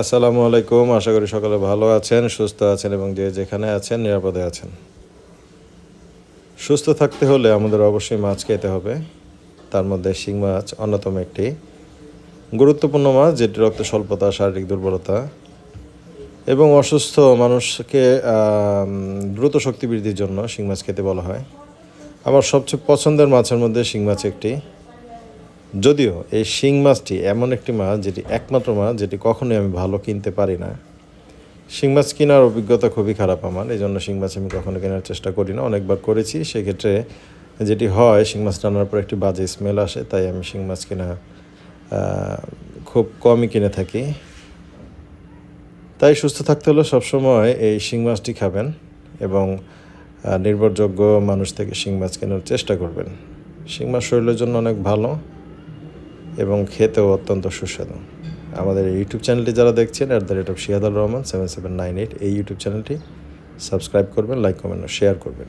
আসসালামু আলাইকুম, আশা করি সকলে ভালো আছেন, সুস্থ আছেন এবং যে যেখানে আছেন নিরাপদে আছেন। সুস্থ থাকতে হলে আমাদের অবশ্যই মাছ খেতে হবে। তার মধ্যে শিং মাছ অন্যতম একটি। গুরুত্বপূর্ণ মাছ, যেটি রক্ত স্বল্পতা, শারীরিক দুর্বলতা এবং অসুস্থ মানুষকে দ্রুত শক্তি বৃদ্ধির জন্য শিং মাছ খেতে বলা হয়। আমার সবচেয়ে পছন্দের মাছের মধ্যে শিং মাছ একটি। যদিও এই শিং মাছটি এমন একটি মাছ যেটি একমাত্র মাছ যেটি কখনোই আমি ভালো কিনতে পারি না। শিং মাছ কেনার অভিজ্ঞতা খুবই খারাপ আমার, এই জন্য শিং মাছ আমি কখনো কেনার চেষ্টা করি না। অনেকবার করেছি, সেক্ষেত্রে যেটি হয়, শিং মাছ রান্নার পর একটি বাজে স্মেল আসে, তাই আমি শিং মাছ কেনা খুব কমই কিনে থাকি। তাই সুস্থ থাকতে হলে সবসময় এই শিং মাছটি খাবেন এবং নির্ভরযোগ্য মানুষ থেকে শিং মাছ কেনার চেষ্টা করবেন। শিং মাছ শরীরের জন্য অনেক ভালো। এবং খেতেও অত্যন্ত সুস্বাদু। আমাদের ইউটিউব চ্যানেলটি যারা দেখছেন at the rate of Shiadur Rahman seven seven nine eight এই ইউটিউব চ্যানেলটি সাবস্ক্রাইব করবেন লাইক কমেন্ট শেয়ার করবেন।